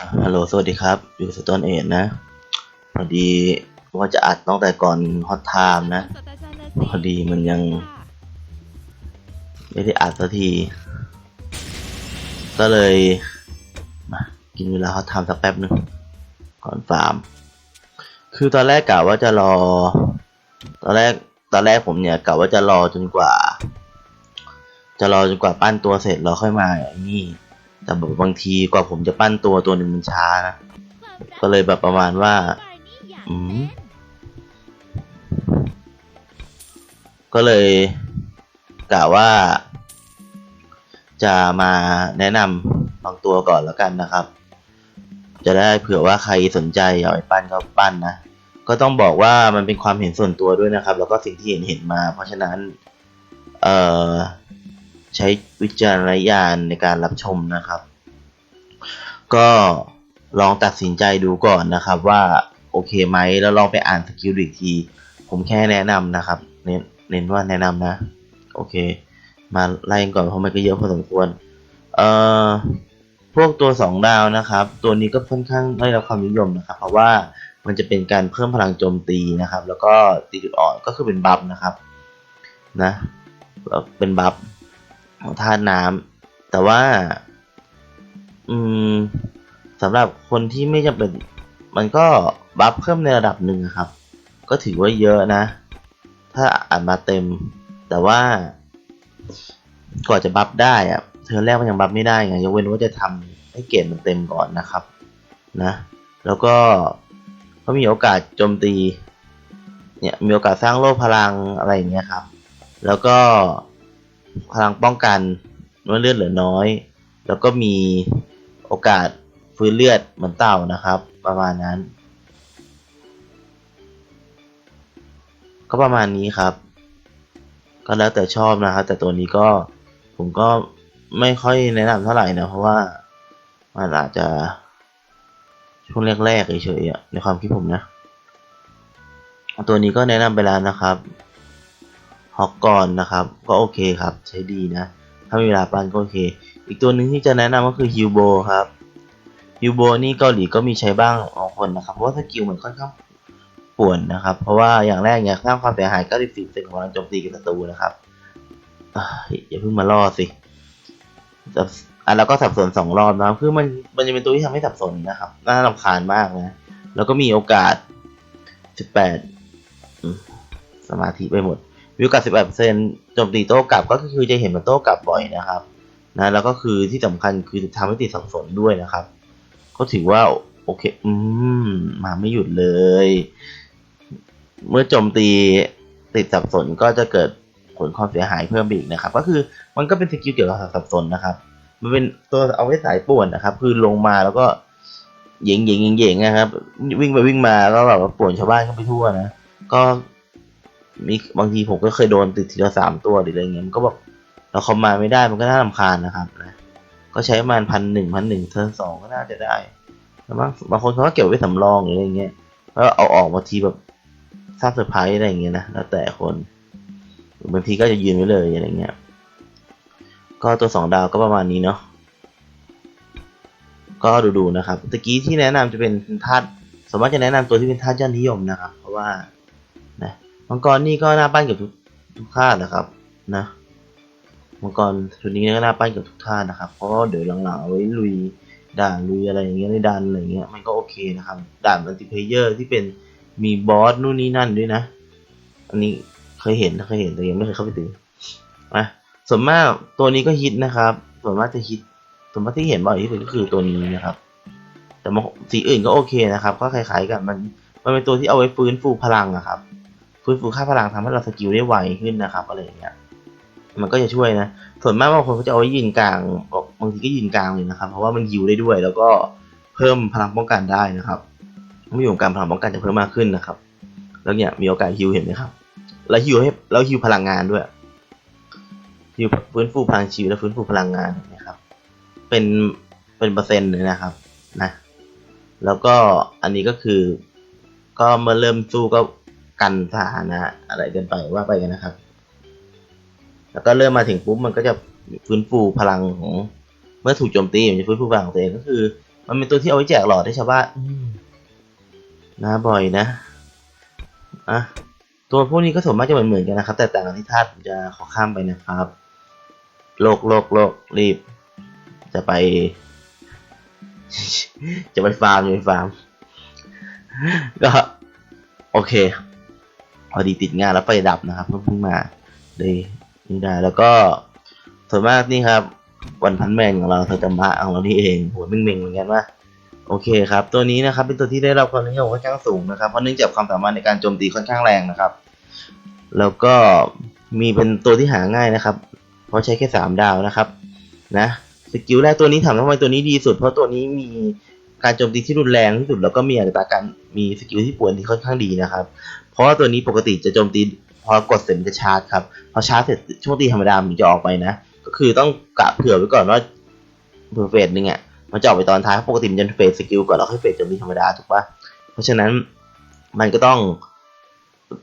ฮัลโหล สวัสดีครับ อยู่สตอนเอ็ดนะ พอดีว่าจะอัดตั้งแต่ก่อนฮอตไทม์นะ พอดีมันยัง ไม่ได้อัดสักที ก็เลยมากินเวลาฮอตไทม์สักแป๊บนึง ก่อนฟาร์ม คือตอนแรกกะว่าจะรอ ตอนแรก ตอนแรกผมเนี่ยกะว่าจะรอจนกว่า จะรอจนกว่าปั้นตัวเสร็จแล้วค่อยมาไอ้นี่ แต่แบบบางทีกว่าผมจะปั้นตัวตัวหนึ่งมันช้านะก็เลยแบบประมาณว่า อืม ก็เลยกะว่า จะมาแนะนำบางตัวก่อนแล้วกันนะครับ จะได้เผื่อว่าใครสนใจอยากไปปั้นก็ปั้นนะ ก็ต้องบอกว่ามันเป็นความเห็นส่วนตัวด้วยนะครับ แล้วก็สิ่งที่เห็นเห็นมา เพราะฉะนั้น เอ่อ ใช้วิจารณญาณในการรับชมนะครับ ก็ลองตัดสินใจดูก่อนนะครับว่าโอเคไหมแล้วลองไปอ่านสกิลอีกที ผมแค่แนะนำนะครับ เน้นเน้นว่าแนะนำนะ โอเค มาไล่ก่อนเพราะมันก็เยอะพอสมควร เอ่อพวกตัวสองดาวนะครับ ตัวนี้ก็ค่อนข้างได้รับความนิยมนะครับ เพราะว่ามันจะเป็นการเพิ่มพลังโจมตีนะครับ แล้วก็ตีจุดอ่อนก็คือเป็นบัฟนะครับนะเป็นบัฟของธาตุน้ำแต่ว่า อืมสำหรับคนที่ไม่จำเป็น มันก็บัฟเพิ่มในระดับหนึ่งครับ ก็ถือว่าเยอะนะ ถ้าอ่านมาเต็ม แต่ว่า ก่อนจะบัฟได้อะเทอแรกมันยังบัฟไม่ได้ไงยกเว้นว่าจะทำให้เกรดมันเต็มก่อนนะครับ นะ แล้วก็เขามีโอกาสโจมตี เนี่ยมีโอกาสสร้างโล่พลังอะไรอย่างเงี้ยครับ แล้วก็พลังป้องกันเมื่อเลือดเหลือน้อย แล้วก็มี โอกาสฟื้นเลือดเหมือนเต่านะครับ ประมาณนั้น ก็ประมาณนี้ครับ ก็แล้วแต่ชอบนะครับ แต่ตัวนี้ก็ผมก็ไม่ค่อยแนะนำเท่าไหร่นะเพราะว่ามันอาจจะช่วงแรกๆเฉยๆในความคิดผมนะตัวนี้ก็แนะนำไปแล้วนะครับฮอกกอนนะครับ ก็โอเคครับ ใช้ดีนะ ถ้ามีเวลาปั้นก็โอเค อีกตัวหนึ่งที่จะแนะนำก็คือฮิวโบครับฮิวโบนี่เกาหลีก็มีใช้บ้างบางคนนะครับ เพราะว่าสกิลมันค่อนข้างป่วนนะครับ เพราะว่าอย่างแรกเนี่ยสร้างความเสียหาย 94%ของพลังโจมตีกับศัตรูนะครับอย่าเพิ่งมาล่อสิสับอะแล้วก็สับสนสองรอบนะคือมันมันจะเป็นตัวที่ทำให้สับสนนะครับน่ารำคาญมากนะ แล้วก็มีโอกาส 18 สมาธิไปหมดมีโอกาส18%โจมตีโต้กลับก็คือจะเห็นมันโต้กลับบ่อยนะครับ นะแล้วก็คือที่สำคัญคือทำให้ติดสับสนด้วยนะครับ ก็ถือว่าโอเค อืม มาไม่หยุดเลย เมื่อโจมตีติดสับสนก็จะเกิดผลความเสียหายเพิ่มอีกนะครับ ก็คือมันก็เป็นสกิลเกี่ยวกับสับสนนะครับ มันเป็นตัวเอาไว้สายป่วนนะครับ คือลงมาแล้วก็เหยงเหยงเหยงเหยงนะครับ วิ่งไปวิ่งมาก็แบบว่าป่วนชาวบ้านเข้าไปทั่วนะ ก็มีบางทีผมก็เคยโดนติดทีละสามตัวหรืออะไรเงี้ยมันก็แบบ เราคอมมาไม่ได้มันก็น่ารำคาญนะครับนะก็ใช้ประมาณพันหนึ่งพันหนึ่งเทิร์นสองก็น่าจะได้แต่บางบางคนเขาก็เก็บไว้สำรองหรืออะไรเงี้ยแล้วเอาออกมาทีแบบสร้างเซอร์ไพรส์อะไรเงี้ยนะแล้วแต่คนบางทีก็จะยืนไว้เลยอะไรเงี้ยก็ตัวสองดาวก็ประมาณนี้เนาะก็ดูๆนะครับตะกี้ที่แนะนำจะเป็นธาตุสามมติจะแนะนำตัวที่เป็นธาตุยอดนิยมนะครับ เพราะว่านะมังกรนี่ก็น่าปั้นเกับทุกทุกท่าตุนะครับนะ มังกรชุดนี้ก็น่าปั้นกับทุกท่าตุนะครับ เพราะเดี๋ยวหลังๆเอาไว้ลุยด่านลุยอะไรอย่างเงี้ยในด่านอะไรเงี้ยมันก็โอเคนะครับ ด่านมัลติเพเยอร์ที่เป็นมีบอสนู่นนี่นั่นด้วยนะ อันนี้เคยเห็นเคยเห็นแต่ยังไม่เคยเข้าไปตีนะส่วนมากตัวนี้ก็ฮิตนะครับ ส่วนมากจะฮิตส่วนมากที่เห็นบ่อยที่สุดก็คือตัวนี้นะครับ แต่สีอื่นก็โอเคนะครับ ก็คล้ายๆกันมันมันเป็นตัวที่เอาไว้ฟื้นฟูพลังอะครับ ฟื้นฟูค่าพลังทำให้เราสกิลได้ไวขึ้นนะครับอะไรอย่างเงี้ย มันก็จะช่วยนะ ส่วนมากบางคนเขาจะเอาไว้ยืนกลางบอกบางทีก็ยืนกลางเลยนะครับ เพราะว่ามันฮิวได้ด้วย แล้วก็เพิ่มพลังป้องกันได้นะครับมีของการพลังป้องกันจะเพิ่มมากขึ้นนะครับ แล้วเนี่ยมีโอกาสฮิวเห็นไหมครับ แล้วฮิวให้แล้วฮิวพลังงานด้วยฮิวฟื้นฟูพลังชีวิตและฟื้นฟูพลังงานนะครับ เป็นเป็นเปอร์เซ็นต์เลยนะครับนะแล้วก็อันนี้ก็คือ ก็เมื่อเริ่มสู้ก็กันสถานะอะไรกินไปว่าไปกันนะครับ แล้วก็เริ่มมาถึงปุ๊บมันก็จะฟื้นฟูพลังของเมื่อถูกโจมตีมันจะฟื้นฟูพลังของตัวเองก็คือ มันเป็นตัวที่เอาไว้แจกหลอดให้ชาวบ้านอืมนะบ่อยนะอะตัวพวกนี้ก็ส่วนมากจะเหมือนเหมือนๆกันนะครับ แต่ต่างกันที่ธาตุผมจะขอข้ามไปนะครับโลกโลกโลกรีบ จะไป จะไปฟาร์มจะไปฟาร์มก็โอเคพอดีติดงานแล้วไฟดับนะครับเพิ่งมาเลย นี่ได้แล้วก็ส่วนมากนี่ครับวันพันแมนของเราเธอจะมาของเรานี่เองหัวเม่งๆเหมือนกันว่าโอเคครับ ตัวนี้นะครับเป็นตัวที่ได้รับความนิยมค่อนข้างสูงนะครับเพราะเนื่องจากความสามารถในการโจมตีค่อนข้างแรงนะครับ แล้วก็มีเป็นตัวที่หาง่ายนะครับ เพราะใช้แค่สามดาวนะครับนะสกิลแรกตัวนี้ถามทำไมตัวนี้ดีสุด เพราะตัวนี้มีการโจมตีที่รุนแรงที่สุดแล้วก็มีอัตราการมีสกิลที่ป่วนที่ค่อนข้างดีนะครับ เพราะว่าตัวนี้ปกติจะโจมตี อกดเสร็จมันจะชาร์จครับ พอชาร์จเสร็จช่วงตีธรรมดามันจะออกไปนะ ก็คือต้องกะเผื่อไว้ก่อนว่าเผื่อเฟสหนึ่งอะมันจะออกไปตอนท้ายปกติมันจะเฟสสกิลก่อนแล้วค่อยเฟสโจมตีธรรมดาถูกปะเพราะฉะนั้นมันก็ต้อง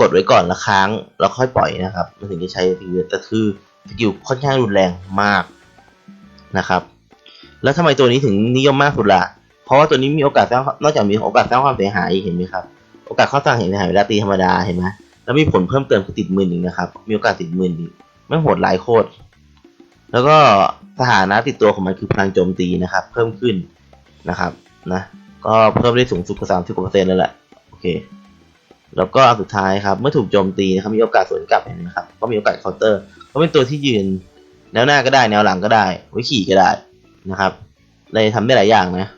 กดไว้ก่อนและค้างแล้วค่อยปล่อยนะครับมันถึงจะใช้สกิลแต่คือสกิลค่อนข้างรุนแรงมากนะครับ แล้วทำไมตัวนี้ถึงนิยมมากสุดล่ะ เพราะว่าตัวนี้มีโอกาสสร้างนอกจากมีโอกาสสร้างความเสียหายเห็นไหมครับ โอกาสข้าสร้างเห็นหายเวลาตีธรรมดาเห็นไหม แล้วมีผลเพิ่มเติมคือติดหมื่นหนึ่งนะครับ มีโอกาสติดหมื่นอีกไม่โหดหลายโคตร แล้วก็สถานะติดตัวของมันคือพลังโจมตีนะครับ เพิ่มขึ้นนะครับนะ ก็เพิ่มได้สูงสุดกว่าสามสิบกว่าเปอร์เซ็นต์เลยแหละโอเค แล้วก็อันสุดท้ายครับเมื่อถูกโจมตีนะครับมีโอกาสสวนกลับเห็นไหมครับก็มีโอกาสเคาน์เตอร์ก็เป็นตัวที่ยืนแนวหน้าก็ได้แนวหลังก็ได้ไว้ขี่ก็ได้นะครับเลยทำได้หลายอย่างนะ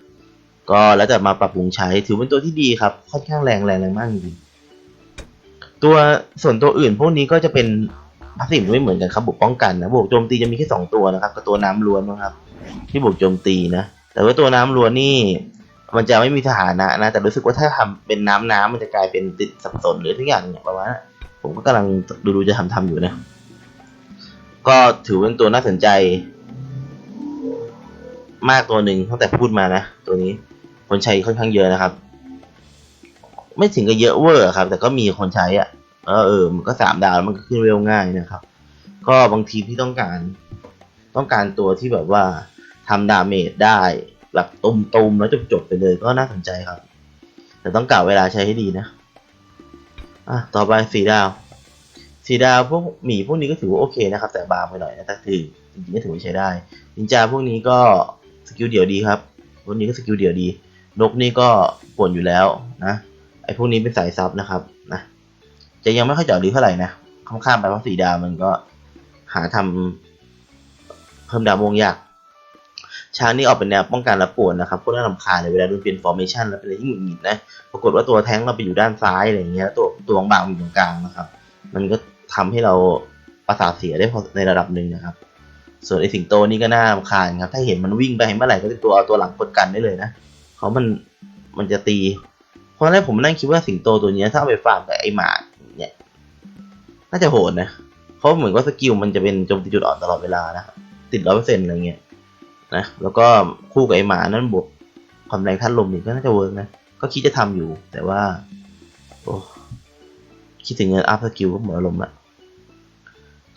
ก็แล้วแต่มาปรับปรุงใช้ถือเป็นตัวที่ดีครับค่อนข้างแรงแรงแรงมากจริง ตัวส่วนตัวอื่นพวกนี้ก็จะเป็นพาสซีฟไม่เหมือนกันครับบวกป้องกันนะบวกโจมตีจะมีแค่สองตัวนะครับกับตัวน้ำล้วนนะครับ ที่บวกโจมตีนะ แต่ว่าตัวน้ำล้วนนี่ มันจะไม่มีสถานะนะ แต่รู้สึกว่าถ้าทำเป็นน้ำน้ำมันจะกลายเป็นติดสับสนหรือทุกอย่างเนี่ยประมาณนั้นผมก็กำลังดูดูจะทำทำอยู่นะ ก็ถือเป็นตัวน่าสนใจ มากตัวหนึ่งตั้งแต่พูดมานะ ตัวนี้คนใช้ค่อนข้างเยอะนะครับ ไม่ถึงกับเยอะเวอร์ครับ แต่ก็มีคนใช้อะเออเออมันก็สามดาวแล้วมันก็ขึ้นเร็วง่ายนะครับ ก็บางทีที่ต้องการ ต้องการตัวที่แบบว่าทำดาเมจได้แบบตุมๆแล้วจบๆไปเลยก็น่าสนใจครับ แต่ต้องกะเวลาใช้ให้ดีนะอะต่อไปสีดาวสีดาวพวกหมีพวกนี้ก็ถือว่าโอเคนะครับ แต่บางไปหน่อยนะแต่ถือจริงๆก็ถือว่าใช้ได้นินจาพวกนี้ก็สกิลเดี่ยวดีครับพวกนี้ก็สกิลเดี่ยวดีนกนี่ก็ป่วนอยู่แล้วนะ ไอ้พวกนี้เป็นสายซับนะครับนะจะยังไม่ค่อยเจาะดีเท่าไหร่นะข้ามข้ามๆไปเพราะสีดาวมันก็หาทำเพิ่มดาววงยากชาร์นี่ออกเป็นแนวป้องกันและปวนนะครับพวกน่ารำคาญเลยเวลาโดนเปลี่ยนฟอร์เมชันแล้วเป็นอะไรที่หงุดหงิดนะปรากฏว่าตัวแท้งเราไปอยู่ด้านซ้ายอะไรอย่างเงี้ยตัวตัวบางๆอยู่ตรงกลางนะครับ มันก็ทำให้เราประสาทเสียได้พอในระดับหนึ่งนะครับ ส่วนไอสิงโตนี่ก็น่ารำคาญครับ ถ้าเห็นมันวิ่งไปเห็นเมื่อไหร่ก็จะตัวเอาตัวหลังกดกันได้เลยนะเพรามันมันจะตี เพราะแรกผมนั่งคิดว่าสิงโตตัวนี้ถ้าเอาไปฟาร์มกับไอหมาเนี่ยน่าจะโหดนะเพราะเหมือนว่าสกิลมันจะเป็นโจมตีจุดอ่อนตลอดเวลานะครับติดร้อยเปอร์เซ็นต์อะไรเงี้ยนะแล้วก็คู่กับไอหมานั่นบวกความแรงท่านลมอีกก็น่าจะเวิร์กนะก็คิดจะทำอยู่ แต่ว่า โอ้คิดถึงเงินอัพสกิลก็หมดอารมณ์ละ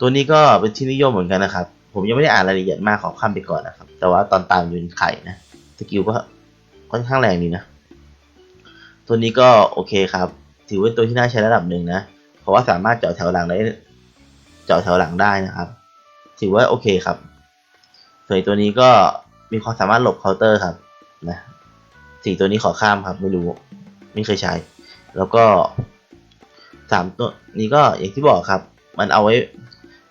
ตัวนี้ก็เป็นที่นิยมเหมือนกันนะครับ ผมยังไม่ได้อ่านรายละเอียดมากขอข้ามไปก่อนนะครับ แต่ว่าตอนตามอยืนไข่นะสกิลก็ค่อนข้างแรงดีนะ ตัวนี้ก็โอเคครับ ถือว่าเป็นตัวที่น่าใช้ระดับหนึ่งนะ เพราะว่าสามารถเจาะแถวหลังได้ เจาะแถวหลังได้นะครับ ถือว่าโอเคครับ ส่วนตัวนี้ก็มีความสามารถหลบเคาน์เตอร์ครับนะสี่ตัวนี้ขอข้ามครับ ไม่รู้ ไม่เคยใช้ แล้วก็สามตัวนี้ก็อย่างที่บอกครับ มันเอาไว้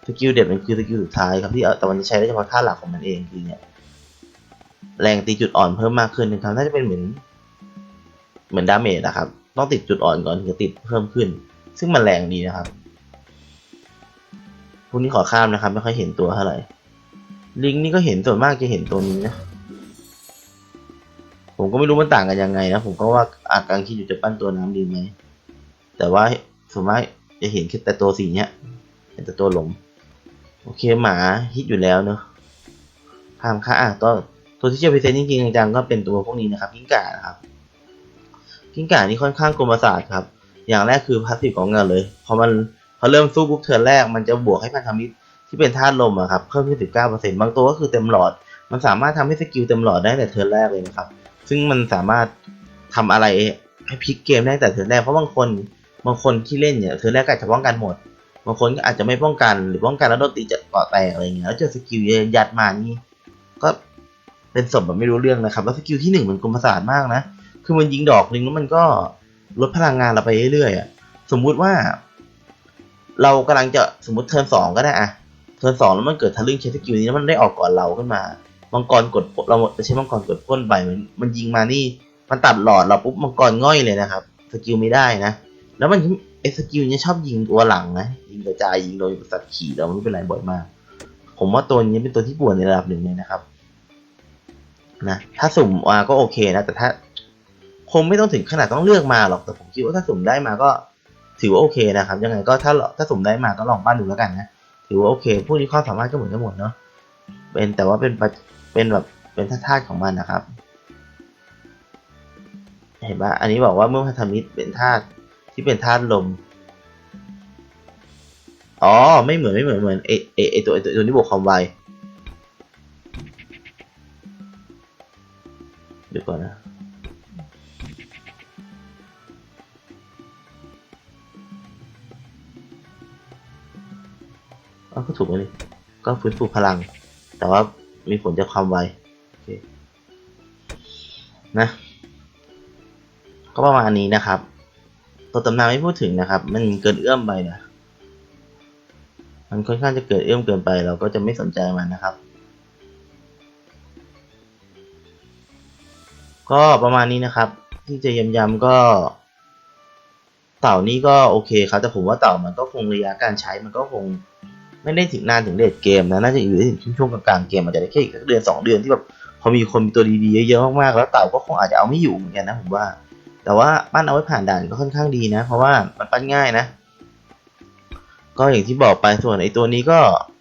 สกิลเด็ดมันคือสกิลสุดท้ายครับที่เอาแต่มันจะใช้ได้เฉพาะท่าหลักของมันเองคือเนี่ยแรงตีจุดอ่อนเพิ่มมากขึ้นนะครับน่าจะเป็นเหมือน เหมือนดาเมจนะครับ ต้องติดจุดอ่อนก่อนถึงจะติดเพิ่มขึ้น ซึ่งมันแรงดีนะครับพวกนี้ขอข้ามนะครับ ไม่ค่อยเห็นตัวเท่าไหร่ ลิงนี่ก็เห็นส่วนมากจะเห็นตัวนี้นะ ผมก็ไม่รู้มันต่างกันยังไงนะ ผมก็ว่าอาจกำลังคิดอยู่จะปั้นตัวน้ำดีไหม แต่ว่าส่วนมากจะเห็นแค่แต่ตัวสีเนี้ยเห็นแต่ตัวหลม โอเคหมาฮิตอยู่แล้วเนอะพามค่าอะตัวตัวที่จะไปเซนจริงๆจังๆก็เป็นตัวพวกนี้นะครับกิ้งก่านะครับ กิ้งก่านี่ค่อนข้างกลมประสาทครับ อย่างแรกคือพาสซีฟของเงินเลย พอมันพอเริ่มสู้ปุ๊บเทิร์นแรกมันจะบวกให้พันธมิตรที่เป็นธาตุลมอะครับเพิ่มขึ้นสิบเก้าเปอร์เซ็นต์บางตัวก็คือเต็มหลอด มันสามารถทำให้สกิลเต็มหลอดได้แต่เทิร์นแรกเลยนะครับ ซึ่งมันสามารถทำอะไรให้พลิกเกมได้แต่เทิร์นแรกเพราะบางคนบางคนที่เล่นเนี่ยเทิร์นแรกก็อาจจะป้องกันหมดบางคนก็อาจจะไม่ป้องกันหรือป้องกันแล้วโดนตีจะเกาะแตกอะไรเงี้ยแล้วเจอสกิลยัดมานี่ก็เป็นศพแบบไม่รู้เรื่องนะครับ แล้วสกิลที่หนึ่งมันกลมประสาทมากนะ คือมันยิงดอกหนึ่งแล้วมันก็ลดพลังงานเราไปเรื่อยๆอะสมมุติว่า เรากำลังจะสมมติเทิร์นสองก็ได้อะเทิร์นสองแล้วมันเกิดทะลึ่งใช้สกิลนี้แล้วมันได้ออกก่อนเราขึ้นมา มังกรกดเราจะใช้มังกรกดพ่นไปมันมันยิงมานี่ มันตัดหลอดเราปุ๊บมังกรง่อยเลยนะครับ สกิลไม่ได้นะ แล้วมันไอสกิลเนี้ยชอบยิงตัวหลังนะ ยิงกระจายยิงโดยสัตว์ขี่เราไม่เป็นไรบ่อยมาก ผมว่าตัวนี้เป็นตัวที่ปวนในระดับหนึ่งเลยนะครับ นะ ถ้าสุ่มมาก็โอเคนะ แต่ถ้า คงไม่ต้องถึงขนาดต้องเลือกมาหรอกแต่ผมคิดว่าถ้าสุ่มได้มาก็ถือว่าโอเคนะครับ ยังไงก็ถ้าถ้าสุ่มได้มาก็ลองปั้นดูแล้วกันนะถือว่าโอเคผู้นี้ความสามารถก็เหมือนกันหมดเนาะเป็นแต่ว่าเป็นเป็นแบบเป็นท่าทของมันนะครับ เห็นปะอันนี้บอกว่าเมื่อพันธมิตรเป็นธาตุที่เป็นธาตุลมอ๋อไม่เหมือนไม่เหมือนเหมือนเอเอเอตัวไอตัวตัวนี้บวกความไวเดี๋ยวก่อนนะ ก็ถูกแล้วนี่ก็ฟื้นฟูพลัง แต่ว่ามีผลจากความไวนะ ก็ประมาณนี้นะครับ ตัวตำนานไม่พูดถึงนะครับ มันเกินเอื้อมไปนะมันค่อนข้างจะเกิดเอื้อมเกินไปเราก็จะไม่สนใจมันนะครับ ก็ประมาณนี้นะครับ ที่จะย้ำๆก็เต่านี่ก็โอเคครับ แต่ผมว่าเต่ามันก็คงระยะการใช้มันก็คง ไม่ได้ถึงนานถึงเลดเกมนะน่าจะอยู่ได้ถึงช่วงกลางๆเกมอาจจะได้แค่อีกเดือนสองเดือนที่แบบพอมีคนมีตัวดีๆเยอะๆมากๆแล้วเต่าก็คงอาจจะเอาไม่อยู่เหมือนกันนะผมว่า แต่ว่าปั้นเอาไว้ผ่านด่านก็ค่อนข้างดีนะ เพราะว่ามันปั้นง่ายนะ ก็อย่างที่บอกไปส่วนไอ้ตัวนี้ก็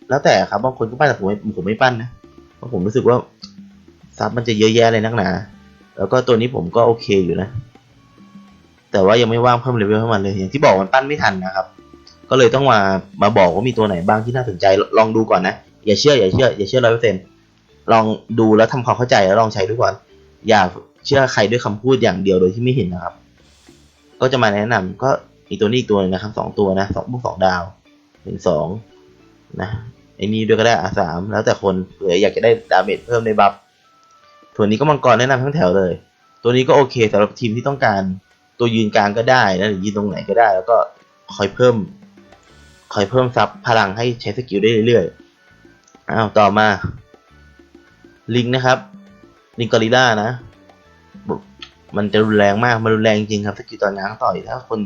แล้วแต่ครับบางคนก็ปั้นแต่ผมผมไม่ปั้นนะเพราะผมรู้สึกว่าซับมันจะเยอะแยะเลยนักหนา แล้วก็ตัวนี้ผมก็โอเคอยู่นะ แต่ว่ายังไม่ว่างเพิ่มเลเวลให้มันเลย อย่างที่บอกมันปั้นไม่ทันนะครับ ก็เลยต้องมามาบอกว่ามีตัวไหนบ้างที่น่าสนใจลองดูก่อนนะ อย่าเชื่ออย่าเชื่ออย่าเชื่อร้อยเปอร์เซ็นต์ลองดูแล้วทำความเข้าใจแล้วลองใช้ดูก่อน อย่าเชื่อใครด้วยคำพูดอย่างเดียวโดยที่ไม่เห็นนะครับ ก็จะมาแนะนำก็มีตัวนี้อีกตัวนึงนะครับสองตัวนะสองพวกสองดาวหนึ่งสองนะไอ้นี่ด้วยก็ได้อาสามแล้วแต่คนเผื่ออยากจะได้ดาเมจเพิ่มในบัฟส่วนนี้ก็มังกรแนะนำทั้งแถวเลย ตัวนี้ก็โอเคสำหรับทีมที่ต้องการตัวยืนกลางก็ได้นะหรือยืนตรงไหนก็ได้ แล้วก็คอยเพิ่ม คอยเพิ่มซับพลังให้ใช้สกิลได้เรื่อยๆ อ้าว ต่อมา ลิงนะครับ ลิงกอริล่านะ มันจะรุนแรงมาก มันรุนแรงจริงครับสกิลต่อนง้างต่อย ถ้าคน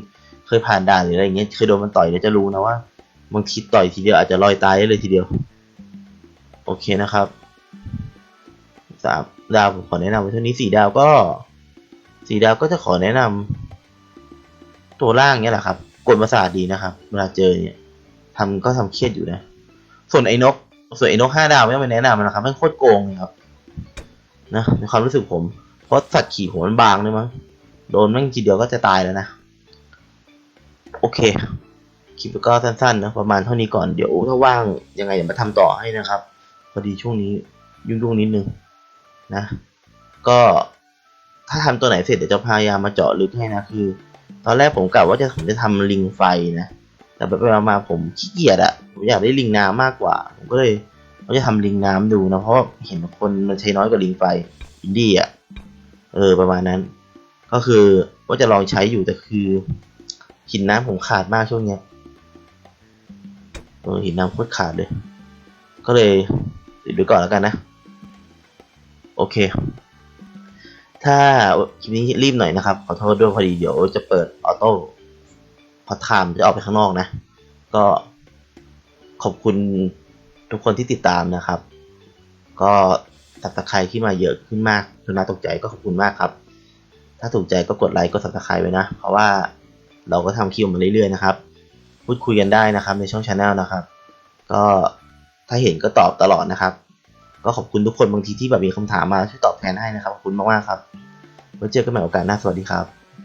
เคยผ่านด่านหรืออะไรอย่างเงี้ย เคยโดนมันต่อยเดี๋ยวจะรู้นะว่าบางทีต่อยทีเดียวอาจจะลอยตายได้เลยทีเดียว โอเคนะครับสามดาวผมขอแนะนำไว้เท่านี้สี่ดาวก็สี่ดาวก็จะขอแนะนำตัวล่างเนี้ยแหละครับกดประสาทดีนะครับ เวลาเจอเนี่ย ทำก็ทำเครียดอยู่นะ ส่วนไอ้นก ส่วนไอ้นกห้าดาวไม่ต้องไปแนะนำมันนะครับมันโคตรโกงเลยครับ นะในความรู้สึกผม เพราะสัตว์ขี่หัวมันบางเลยมั้ง โดนแม่งทีเดียวก็จะตายแล้วนะ โอเค คลิปก็สั้นๆนะประมาณเท่านี้ก่อน เดี๋ยวถ้าว่างยังไงเดี๋ยวมาทำต่อให้นะครับ พอดีช่วงนี้ยุ่งๆนิดนึงนะ ก็ถ้าทำตัวไหนเสร็จเดี๋ยวจะพยายามมาเจาะลึกให้นะคือ ตอนแรกผมกะว่าจะผมจะทำลิงไฟนะ แต่ไปๆมาผมขี้เกียจอะผมอยากได้ลิงน้ำมากกว่า ผมก็เลยว่าจะทำลิงน้ำดูนะเพราะเห็นคนมันใช้น้อยกว่าลิงไฟอินดี้อะเออประมาณนั้น ก็คือว่าจะลองใช้อยู่แต่คือหินน้ำผมขาดมากช่วงเนี้ยเออหินน้ำโคตรขาดเลย ก็เลยติดไว้ก่อนแล้วกันนะ โอเค ถ้าคลิปนี้รีบหน่อยนะครับ ขอโทษด้วยพอดีเดี๋ยวจะเปิดออโต้ อไทม์จะออกไปข้างนอกนะ ก็ขอบคุณทุกคนที่ติดตามนะครับ ก็ตับตะไคร้ที่มาเยอะขึ้นมากจนน่าตกใจก็ขอบคุณมากครับ ถ้าถูกใจก็กดไลค์กดสับตะไคร้ไว้นะ เพราะว่าเราก็ทำคลิปมาเรื่อยๆนะครับ พูดคุยกันได้นะครับในช่องชาแนลนะครับ ก็ถ้าเห็นก็ตอบตลอดนะครับ ก็ขอบคุณทุกคนบางทีที่แบบมีคำถามมาช่วยตอบแทนให้นะครับ ขอบคุณมากๆครับ ไว้เจอกันใหม่โอกาสหน้า สวัสดีครับ